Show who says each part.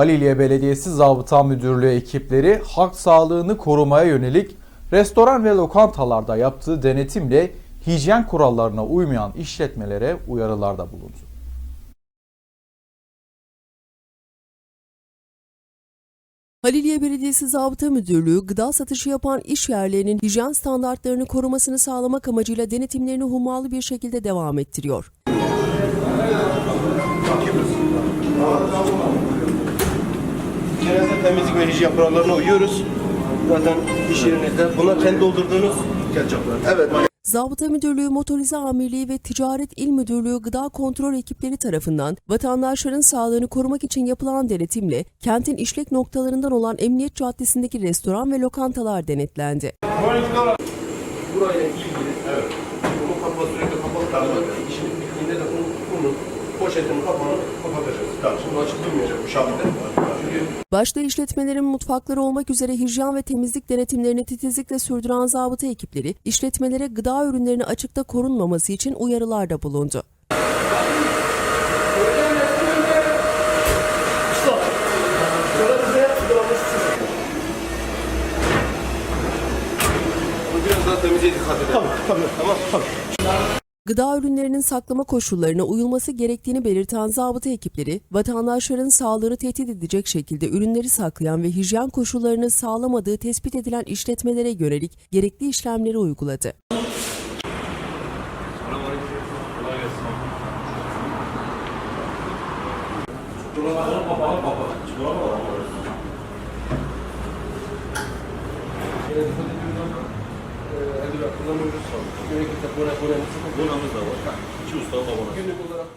Speaker 1: Haliliye Belediyesi Zabıta Müdürlüğü ekipleri halk sağlığını korumaya yönelik restoran ve lokantalarda yaptığı denetimle hijyen kurallarına uymayan işletmelere uyarılarda bulundu.
Speaker 2: Haliliye Belediyesi Zabıta Müdürlüğü gıda satışı yapan iş yerlerinin hijyen standartlarını korumasını sağlamak amacıyla denetimlerini hummalı bir şekilde devam ettiriyor.
Speaker 3: Temizlik ve hijyen kurallarına uyuyoruz. Zaten iş yerinizde. Bunlar kendi doldurduğunuz ketçaplar. Evet.
Speaker 2: Zabıta Müdürlüğü Motorize Amirliği ve Ticaret İl Müdürlüğü Gıda Kontrol ekipleri tarafından vatandaşların sağlığını korumak için yapılan denetimle kentin işlek noktalarından olan Emniyet Caddesi'ndeki restoran ve lokantalar denetlendi.
Speaker 3: Burayla ilgili. Evet. Poşetinin kapağını kapatacağız. Tamam. Şimdi açık durmayacak bu. Çünkü
Speaker 2: Başta işletmelerin mutfakları olmak üzere hijyen ve temizlik denetimlerini titizlikle sürdüren zabıta ekipleri, işletmelere gıda ürünlerini açıkta korunmaması için uyarılarda bulundu.
Speaker 3: bu biraz daha temizliğe dikkat edelim. Tamam, tamam, tamam. tamam.
Speaker 2: Gıda ürünlerinin saklama koşullarına uyulması gerektiğini belirten zabıta ekipleri, vatandaşların sağlığını tehdit edecek şekilde ürünleri saklayan ve hijyen koşullarını sağlamadığı tespit edilen işletmelere yönelik gerekli işlemleri uyguladı.
Speaker 3: Eldiven kullanıyoruz. Göre kitaplara, Kur'an'ı
Speaker 4: çok kullanımız da var. 200 tane abone.
Speaker 3: Günlük olarak